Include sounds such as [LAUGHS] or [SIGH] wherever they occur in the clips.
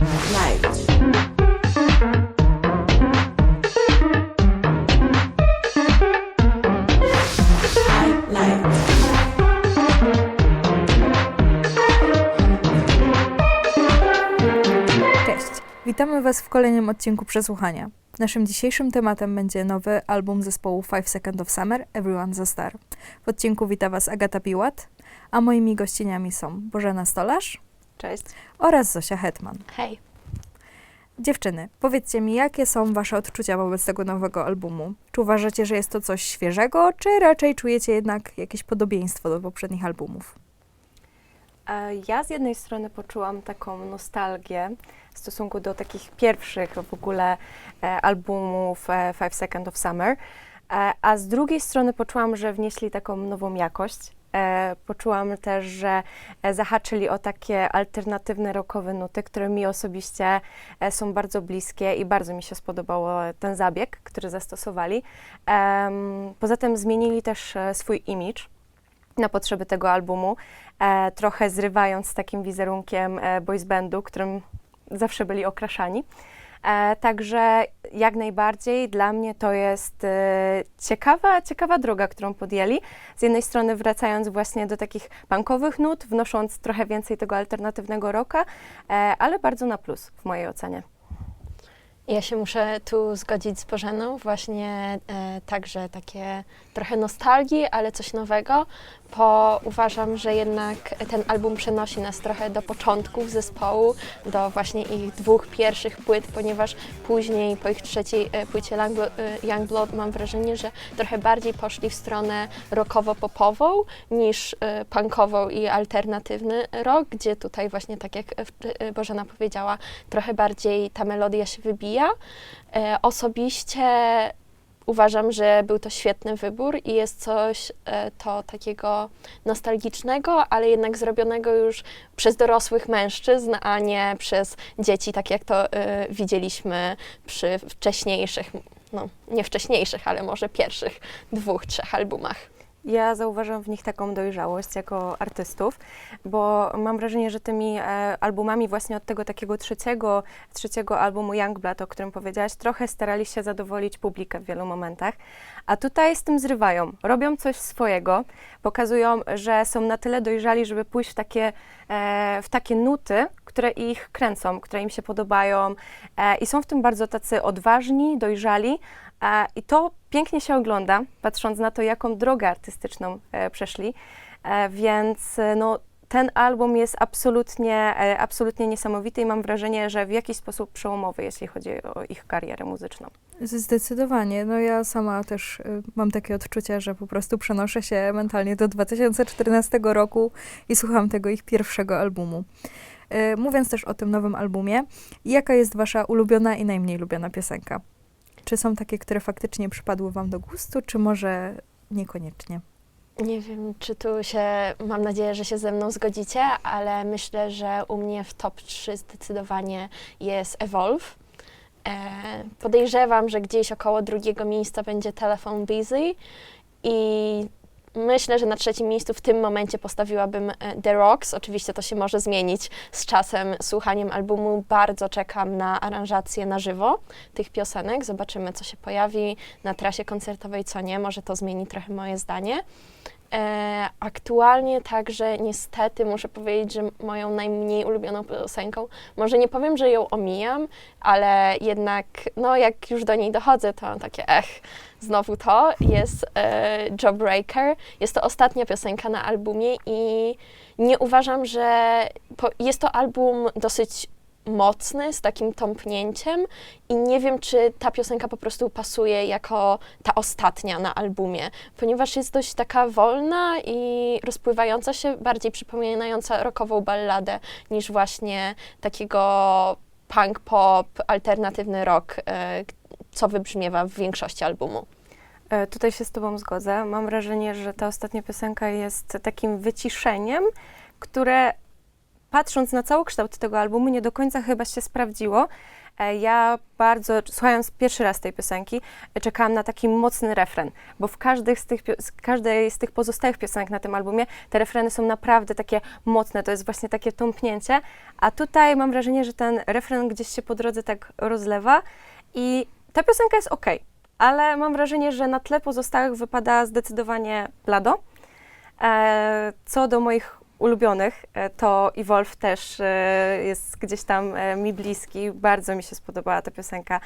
Light. Witamy Was w kolejnym odcinku Przesłuchania. Naszym dzisiejszym tematem będzie nowy album zespołu Five Seconds of Summer, Everyone's a Star. W odcinku wita Was Agata Piłat, a moimi gościniami są Bożena Stolarz Cześć. oraz Zosia Hetman. Hej. Dziewczyny, powiedzcie mi, jakie są Wasze odczucia wobec tego nowego albumu? Czy uważacie, że jest to coś świeżego, czy raczej czujecie jednak jakieś podobieństwo do poprzednich albumów? E, Ja z jednej strony poczułam taką nostalgię w stosunku do takich pierwszych w ogóle e, albumów e, Five Seconds of Summer, a z drugiej strony poczułam, że wnieśli taką nową jakość. E, Poczułam też, że e, zahaczyli o takie alternatywne rockowe nuty, które mi osobiście e, są bardzo bliskie i bardzo mi się spodobał ten zabieg, który zastosowali. Poza tym zmienili też swój image na potrzeby tego albumu, e, trochę zrywając z takim wizerunkiem e, boys bandu, którym zawsze byli okraszani. E, także jak najbardziej dla mnie to jest e, ciekawa, ciekawa droga, którą podjęli. Z jednej strony wracając właśnie do takich punkowych nut, wnosząc trochę więcej tego alternatywnego rocka, e, ale bardzo na plus w mojej ocenie. Ja się muszę tu zgodzić z Bożeną, właśnie e, także takie trochę nostalgii, ale coś nowego, bo uważam, że jednak ten album przenosi nas trochę do początków zespołu, do właśnie ich dwóch pierwszych płyt, ponieważ później po ich trzeciej e, płycie e, Youngblood mam wrażenie, że trochę bardziej poszli w stronę rockowo-popową niż e, punkową i alternatywny rock, gdzie tutaj właśnie tak jak Bożena powiedziała, trochę bardziej ta melodia się wybija. Osobiście uważam, że był to świetny wybór i jest coś e, to takiego nostalgicznego, ale jednak zrobionego już przez dorosłych mężczyzn, a nie przez dzieci, tak jak to e, widzieliśmy przy wcześniejszych, no nie wcześniejszych, ale może pierwszych dwóch, trzech albumach. Ja zauważam w nich taką dojrzałość jako artystów, bo mam wrażenie, że tymi e, albumami właśnie od tego takiego trzeciego, trzeciego albumu Youngblood, o którym powiedziałaś, trochę starali się zadowolić publikę w wielu momentach, a tutaj z tym zrywają, robią coś swojego, pokazują, że są na tyle dojrzali, żeby pójść w takie, e, w takie nuty, które ich kręcą, które im się podobają e, i są w tym bardzo tacy odważni, dojrzali, I to pięknie się ogląda, patrząc na to, jaką drogę artystyczną e, przeszli. E, więc e, no, ten album jest absolutnie, absolutnie niesamowity i mam wrażenie, że w jakiś sposób przełomowy, jeśli chodzi o ich karierę muzyczną. Zdecydowanie. No ja sama też mam takie odczucia, że po prostu przenoszę się mentalnie do 2014 roku i słucham tego ich pierwszego albumu. Mówiąc też o tym nowym albumie, jaka jest wasza ulubiona i najmniej lubiana piosenka? Czy są takie, które faktycznie przypadły wam do gustu, czy może niekoniecznie? Nie wiem, czy tu się, mam nadzieję, że się ze mną zgodzicie, ale myślę, że u mnie w top 3 zdecydowanie jest Evolve. E, podejrzewam, że gdzieś około drugiego miejsca będzie Telephone Busy i myślę, że na trzecim miejscu w tym momencie postawiłabym e, The Rocks. Oczywiście to się może zmienić z czasem, słuchaniem albumu. Bardzo czekam na aranżację na żywo tych piosenek. Zobaczymy, co się pojawi na trasie koncertowej, co nie. Może to zmieni trochę moje zdanie. E, aktualnie także niestety muszę powiedzieć, że moją najmniej ulubioną piosenką, może nie powiem, że ją omijam, ale jednak no jak już do niej dochodzę, to mam takie ech, znowu to, jest e, Jawbreaker. Jest to ostatnia piosenka na albumie i nie uważam, że po, jest to album dosyć mocny, z takim tąpnięciem i nie wiem, czy ta piosenka po prostu pasuje jako ta ostatnia na albumie, ponieważ jest dość taka wolna i rozpływająca się, bardziej przypominająca rockową balladę niż właśnie takiego punk pop, alternatywny rock, e, co wybrzmiewa w większości albumu. E, Tutaj się z Tobą zgodzę. Mam wrażenie, że ta ostatnia piosenka jest takim wyciszeniem, które patrząc na całokształt tego albumu nie do końca chyba się sprawdziło. e, ja bardzo, słuchając pierwszy raz tej piosenki, e, czekałam na taki mocny refren, bo w każdej z tych, każdej z tych pozostałych piosenek na tym albumie te refreny są naprawdę takie mocne, to jest właśnie takie tąpnięcie, a tutaj mam wrażenie, że ten refren gdzieś się po drodze tak rozlewa i ta piosenka jest ok, ale mam wrażenie, że na tle pozostałych wypada zdecydowanie blado. E, co do moich ulubionych, e, to Evolve też e, jest gdzieś tam e, mi bliski. Bardzo mi się spodobała ta piosenka.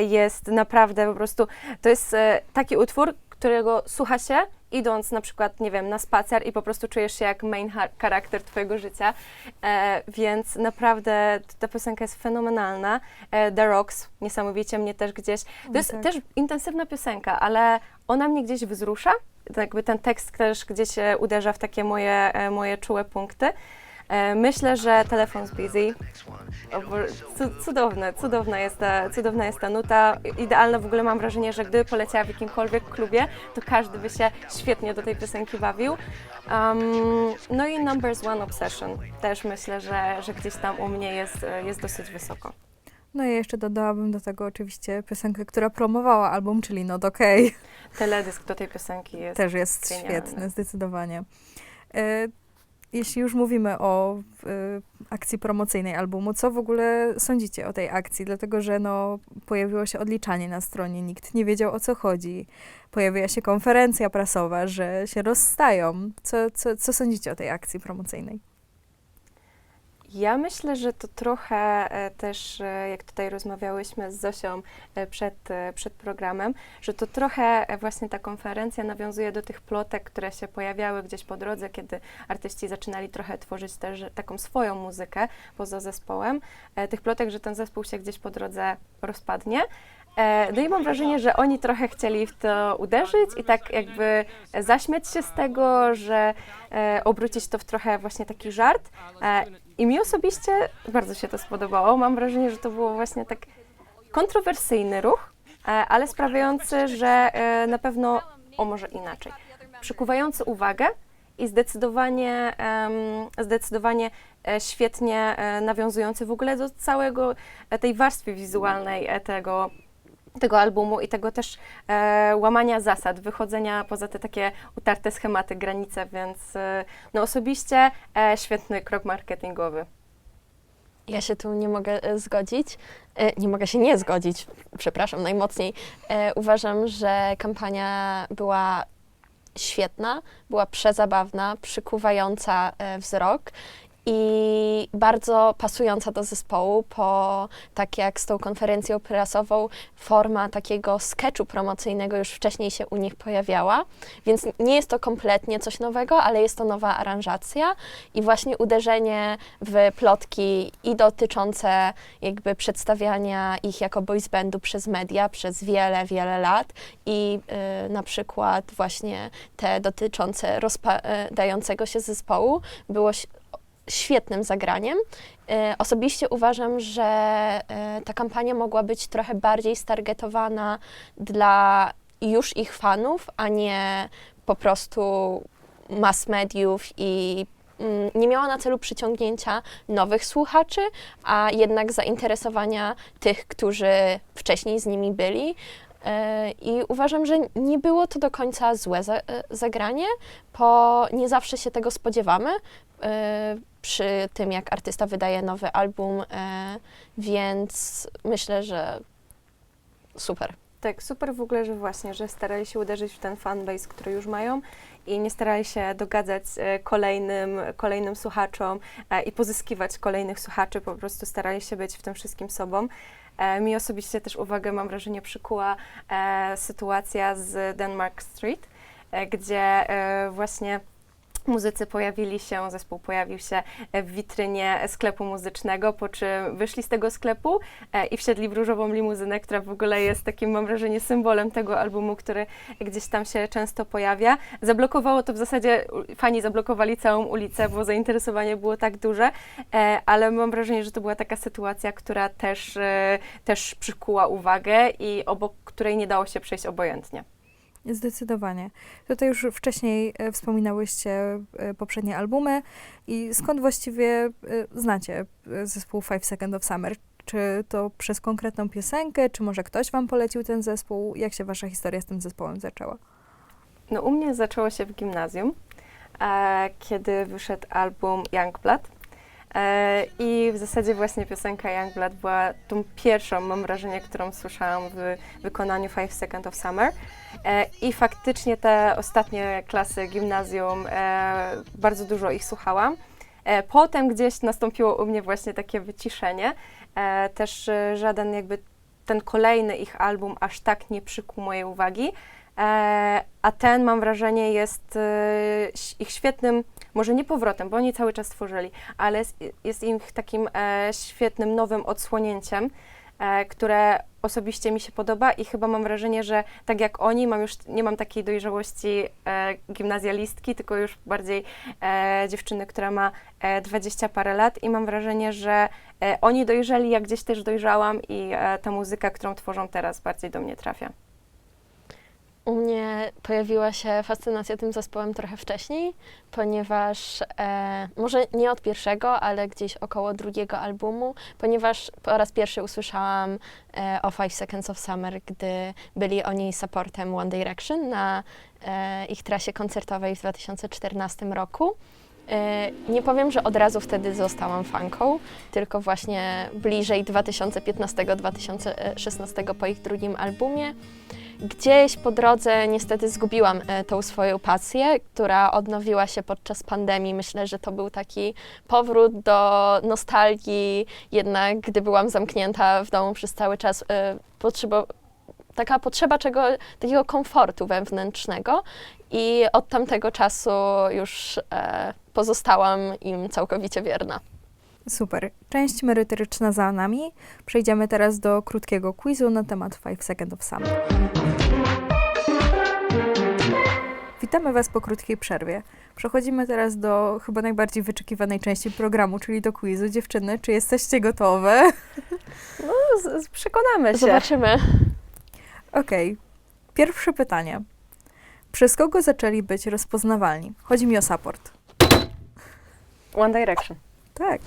Jest naprawdę po prostu, to jest taki utwór, którego słucha się idąc na przykład, nie wiem, na spacer i po prostu czujesz się jak main ha- charakter twojego życia, e, więc naprawdę ta piosenka jest fenomenalna. E, The Rocks niesamowicie mnie też gdzieś, to jest tak. też intensywna piosenka, ale ona mnie gdzieś wzrusza, to jakby ten tekst też gdzieś e, uderza w takie moje, e, moje czułe punkty. E, Myślę, że Telefon's Busy, o Bo- cu- cudowne, cudowna jest, ta, cudowna jest ta nuta, idealna w ogóle mam wrażenie, że gdyby poleciała w jakimkolwiek klubie, to każdy by się świetnie do tej piosenki bawił. Um, no i Numbers One Obsession, też myślę, że, że gdzieś tam u mnie jest, jest dosyć wysoko. No i jeszcze dodałabym do tego oczywiście piosenkę, która promowała album, czyli Not Okay. Teledysk do tej piosenki jest Też jest genialny. świetny, zdecydowanie. E, Jeśli już mówimy o e, akcji promocyjnej albumu, co w ogóle sądzicie o tej akcji? Dlatego, że no, pojawiło się odliczanie na stronie, nikt nie wiedział o co chodzi. Pojawiła się konferencja prasowa, że się rozstają. Co, co, co sądzicie o tej akcji promocyjnej? Ja myślę, że to trochę e, też, e, jak tutaj rozmawiałyśmy z Zosią e, przed, przed programem, że to trochę właśnie ta konferencja nawiązuje do tych plotek, które się pojawiały gdzieś po drodze, kiedy artyści zaczynali trochę tworzyć też taką swoją muzykę poza zespołem. Tych plotek, że ten zespół się gdzieś po drodze rozpadnie. No i mam wrażenie, że oni trochę chcieli w to uderzyć i tak jakby zaśmiać się z tego, że obrócić to w trochę właśnie taki żart. I mi osobiście bardzo się to spodobało. Mam wrażenie, że to było właśnie tak kontrowersyjny ruch, e, ale sprawiający, że e, na pewno, o może inaczej, przykuwający uwagę i zdecydowanie, zdecydowanie e, świetnie nawiązujący w ogóle do całego tej warstwy wizualnej tego, tego albumu i tego też e, łamania zasad, wychodzenia poza te takie utarte schematy, granice, więc e, no osobiście e, świetny krok marketingowy. Ja się tu nie mogę e, zgodzić. E, Nie mogę się nie zgodzić, przepraszam, najmocniej. E, Uważam, że kampania była świetna, była przezabawna, przykuwająca wzrok i bardzo pasująca do zespołu, po tak jak z tą konferencją prasową, forma takiego sketchu promocyjnego już wcześniej się u nich pojawiała, więc nie jest to kompletnie coś nowego, ale jest to nowa aranżacja i właśnie uderzenie w plotki i dotyczące jakby przedstawiania ich jako boys przez media przez wiele, wiele lat i y, na przykład właśnie te dotyczące rozpadającego się zespołu było świetnym zagraniem. E, Osobiście uważam, że e, ta kampania mogła być trochę bardziej stargetowana dla już ich fanów, a nie po prostu mass mediów i mm, nie miała na celu przyciągnięcia nowych słuchaczy, a jednak zainteresowania tych, którzy wcześniej z nimi byli. E, I uważam, że nie było to do końca złe za, zagranie, bo nie zawsze się tego spodziewamy przy tym, jak artysta wydaje nowy album, e, więc myślę, że super. Tak, super w ogóle, że właśnie, że starali się uderzyć w ten fanbase, który już mają i nie starali się dogadzać e, kolejnym, kolejnym słuchaczom e, i pozyskiwać kolejnych słuchaczy, po prostu starali się być w tym wszystkim sobą. E, Mi osobiście też uwagę, mam wrażenie, przykuła e, sytuacja z Denmark Street, e, gdzie e, właśnie muzycy pojawili się, zespół pojawił się w witrynie sklepu muzycznego, po czym wyszli z tego sklepu e, i wsiedli w różową limuzynę, która w ogóle jest takim, mam wrażenie, symbolem tego albumu, który gdzieś tam się często pojawia. Zablokowało to w zasadzie, fani zablokowali całą ulicę, bo zainteresowanie było tak duże, e, ale mam wrażenie, że to była taka sytuacja, która też, e, też przykuła uwagę i obok której nie dało się przejść obojętnie. Zdecydowanie. Tutaj już wcześniej e, wspominałyście e, poprzednie albumy i skąd właściwie e, znacie zespół Five Second of Summer? Czy to przez konkretną piosenkę, czy może ktoś wam polecił ten zespół? Jak się wasza historia z tym zespołem zaczęła? No u mnie zaczęło się w gimnazjum, kiedy wyszedł album Youngblood. E, I w zasadzie właśnie piosenka Youngblood była tą pierwszą, mam wrażenie, którą słyszałam w wykonaniu Five Seconds of Summer. E, I faktycznie te ostatnie klasy gimnazjum, e, bardzo dużo ich słuchałam. Potem gdzieś nastąpiło u mnie właśnie takie wyciszenie. Też żaden jakby ten kolejny ich album aż tak nie przykuł mojej uwagi. E, a ten, mam wrażenie, jest e, ich świetnym, może nie powrotem, bo oni cały czas tworzyli, ale jest, ich takim e, świetnym, nowym odsłonięciem, które osobiście mi się podoba i chyba mam wrażenie, że tak jak oni, mam już, nie mam takiej dojrzałości gimnazjalistki, tylko już bardziej dziewczyny, która ma 20 parę lat i mam wrażenie, że oni dojrzeli, jak gdzieś też dojrzałam i ta muzyka, którą tworzą teraz, bardziej do mnie trafia. U mnie pojawiła się fascynacja tym zespołem trochę wcześniej, ponieważ e, może nie od pierwszego, ale gdzieś około drugiego albumu, ponieważ po raz pierwszy usłyszałam e, o Five Seconds of Summer, gdy byli oni supportem One Direction na e, ich trasie koncertowej w 2014 roku. E, Nie powiem, że od razu wtedy zostałam fanką, tylko właśnie bliżej 2015-2016 po ich drugim albumie. Gdzieś po drodze niestety zgubiłam e, tą swoją pasję, która odnowiła się podczas pandemii. Myślę, że to był taki powrót do nostalgii, jednak gdy byłam zamknięta w domu przez cały czas, e, taka potrzeba czego, takiego komfortu wewnętrznego i od tamtego czasu już e, pozostałam im całkowicie wierna. Super. Część merytoryczna za nami. Przejdziemy teraz do krótkiego quizu na temat 5 Seconds of Summer. Witamy Was po krótkiej przerwie. Przechodzimy teraz do chyba najbardziej wyczekiwanej części programu, czyli do quizu. Dziewczyny, czy jesteście gotowe? [LAUGHS] No, z, z, przekonamy się. Zobaczymy. Okej. Pierwsze pytanie. Przez kogo zaczęli być rozpoznawalni? Chodzi mi o support. One Direction. Tak.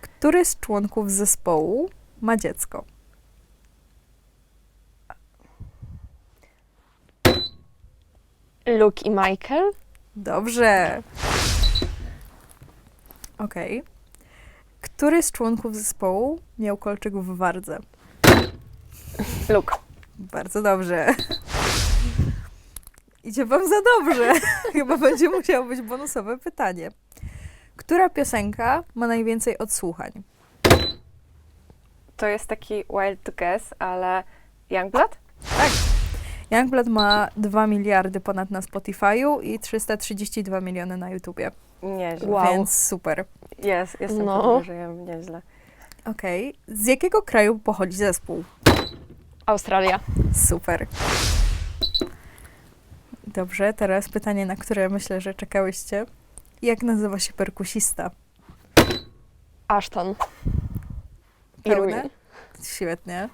Który z członków zespołu ma dziecko? Luke i Michael. Dobrze. Okej. Który z członków zespołu miał kolczyk w wardze? Luke. Bardzo dobrze. Idzie wam za dobrze. [LAUGHS] Chyba będzie musiało być bonusowe pytanie. Która piosenka ma najwięcej odsłuchań? To jest taki wild guess, ale Youngblood? Youngblood ma 2 miliardy ponad na Spotify'u i 332 miliony na YouTubie, Nieźle. Wow. więc super. Jest, jestem No. no. żyjem nieźle. Okej. Z jakiego kraju pochodzi zespół? Australia. Super. Dobrze, teraz pytanie, na które myślę, że czekałyście. Jak nazywa się perkusista? Ashton. I Pełne? Świetnie.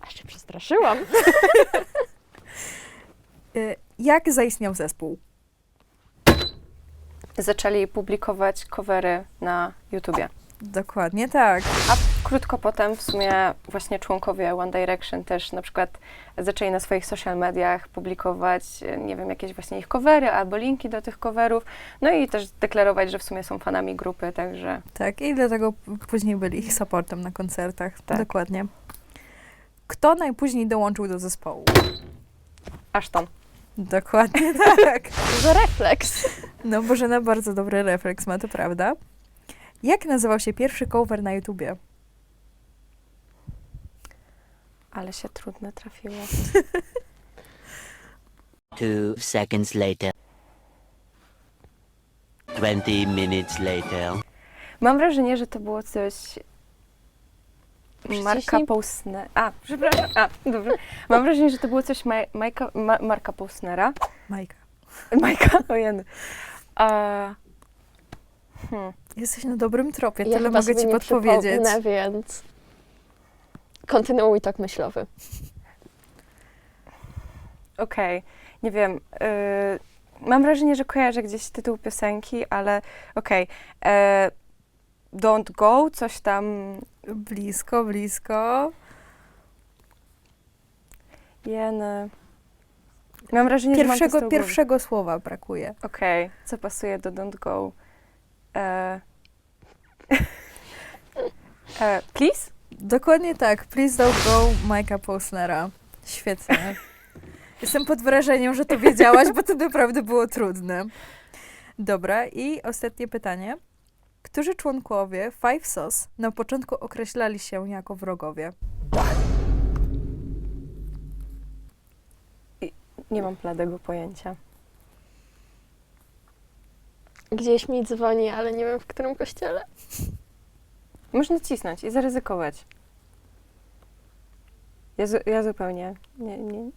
Aż się przestraszyłam. [LAUGHS] Y, Jak zaistniał zespół? Zaczęli publikować covery na YouTubie. Dokładnie tak. A krótko potem w sumie właśnie członkowie One Direction też na przykład zaczęli na swoich social mediach publikować, nie wiem, jakieś właśnie ich covery albo linki do tych coverów, no i też deklarować, że w sumie są fanami grupy, także Tak, i dlatego później byli ich supportem na koncertach. Tak. Dokładnie. Kto najpóźniej dołączył do zespołu? Ashton. Dokładnie [LAUGHS] tak. Za refleks. No, Bożena bardzo dobry refleks ma, to prawda. Jak nazywał się pierwszy cover na YouTubie? Ale się trudne trafiło. [LAUGHS] Two seconds later. 20 minutes later. Mam wrażenie, że to było coś Marka Przyciśnij. Pousnera. A, przepraszam. A, dobrze. Mam wrażenie, że to było coś Maj- Majka, Ma- Marka Pousnera. Majka. Majka, ojej. A, hmm. Jesteś na dobrym tropie, Ja tyle mogę ci nie podpowiedzieć. przypomnę, więc kontynuuj tok myślowy. Okej, nie wiem. y, mam wrażenie, że kojarzę gdzieś tytuł piosenki, ale okej. e, Don't Go, coś tam. Blisko, blisko. Jeny. Mam wrażenie, że mam to z Pierwszego, tyłu głowy. pierwszego słowa brakuje. Okej, co pasuje do Don't Go? E... [LAUGHS] e, please? Dokładnie tak. Please don't go Majka Posnera. Świetnie. [LAUGHS] Jestem pod wrażeniem, że to wiedziałaś, bo to naprawdę było trudne. Dobra, i ostatnie pytanie. Którzy członkowie Five Sauce na początku określali się jako wrogowie? Nie mam bladego pojęcia. Gdzieś mi dzwoni, ale nie wiem w którym kościele. Można cisnąć i zaryzykować. Ja, zu- ja zupełnie nie, nie.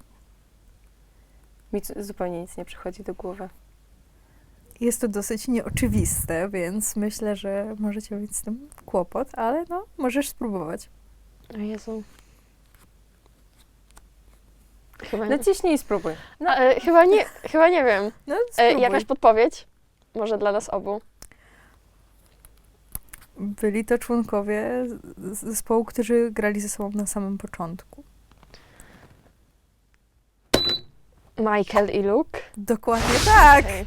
Mi zupełnie nic nie przychodzi do głowy. Jest to dosyć nieoczywiste, więc myślę, że możecie mieć z tym kłopot, ale no, możesz spróbować. O Jezu. Chyba nie, Naciśnij i spróbuj. no, e, chyba nie, chyba nie wiem. No, E, jakaś podpowiedź? Może dla nas obu. Byli to członkowie zespołu, którzy grali ze sobą na samym początku. Michael i Luke. Dokładnie tak! Okej.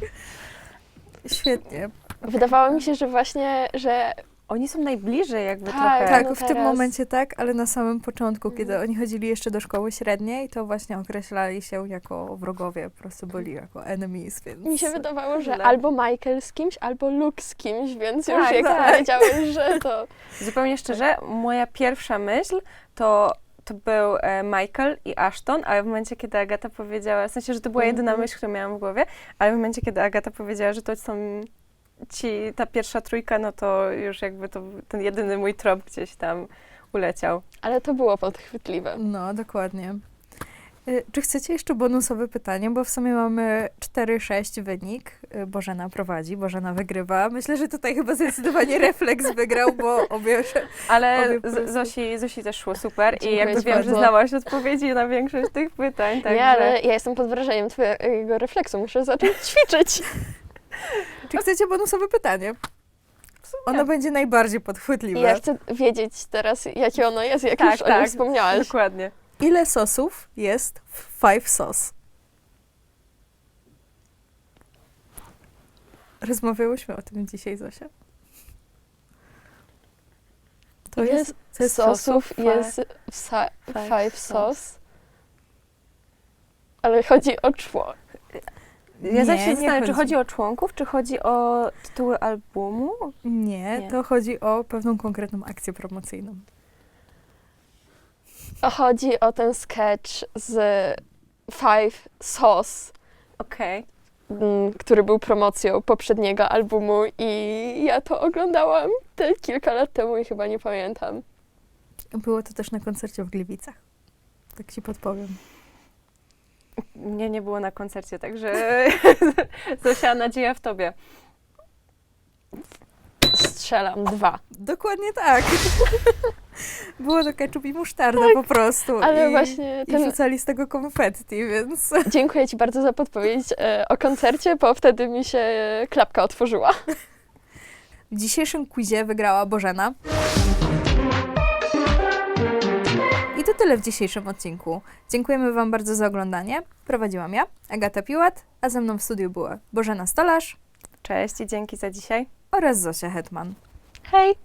Świetnie. Wydawało mi się, że właśnie, że Oni są najbliżej jakby Tak, trochę. Tak, no w tym teraz- momencie tak, ale na samym początku, kiedy Mhm. oni chodzili jeszcze do szkoły średniej, to właśnie określali się jako wrogowie, po prostu byli jako enemies, więc... mi się wydawało, że albo Michael z kimś, albo Luke z kimś, więc już Tak, jak tak. powiedziałeś, że [LAUGHS] to... Zupełnie szczerze, moja pierwsza myśl to, to był e, Michael i Ashton, ale w momencie, kiedy Agata powiedziała, w sensie, że to była jedyna Mhm. myśl, którą miałam w głowie, ale w momencie, kiedy Agata powiedziała, że to są ci, ta pierwsza trójka, no to już jakby to ten jedyny mój trop gdzieś tam uleciał. Ale to było podchwytliwe. No, dokładnie. Y, Czy chcecie jeszcze bonusowe pytanie? Bo w sumie mamy 4-6 wynik. Y, Bożena prowadzi, Bożena wygrywa. Myślę, że tutaj chyba zdecydowanie [LAUGHS] refleks wygrał, bo obie... Ale Obie po prostu- z, Zosi, Zosi też szło super i Dziękuję jakby ci wiem, że bardzo. znałaś odpowiedzi na większość tych pytań, także... Nie, ale ja jestem pod wrażeniem twojego refleksu. Muszę zacząć ćwiczyć. [LAUGHS] Czy chcecie bonusowe pytanie? Ono będzie najbardziej podchwytliwe. Ja chcę wiedzieć teraz, jakie ono jest, jak Tak, już o nim tak. wspomniałaś. Dokładnie. Ile sosów jest w Five Sauce? Rozmawiałyśmy o tym dzisiaj, Zosia. To Ile jest, to jest sosów jest w five five sauce. Ale chodzi o czło. Ja zawsze się nie zastanawiam, czy chodzi. chodzi o członków, czy chodzi o tytuły albumu? Nie, Nie. to chodzi o pewną konkretną akcję promocyjną. Chodzi o ten sketch z Five Sauce, Okej. mm, który był promocją poprzedniego albumu i ja to oglądałam te kilka lat temu i chyba nie pamiętam. Było to też na koncercie w Gliwicach. Tak ci podpowiem. Mnie nie było na koncercie, także [LAUGHS] Zosia, nadzieja w tobie. Strzelam dwa. Dokładnie tak. [LAUGHS] Było to ketchup i musztarda po prostu. Ale I, właśnie I ten... rzucali z tego konfetti, więc... [LAUGHS] Dziękuję Ci bardzo za podpowiedź e, o koncercie, bo wtedy mi się klapka otworzyła. W dzisiejszym quizie wygrała Bożena. Tyle w dzisiejszym odcinku. Dziękujemy Wam bardzo za oglądanie. Prowadziłam ja, Agata Piłat, a ze mną w studiu była Bożena Stolarz Cześć i dzięki za dzisiaj. oraz Zosia Hetman. Hej!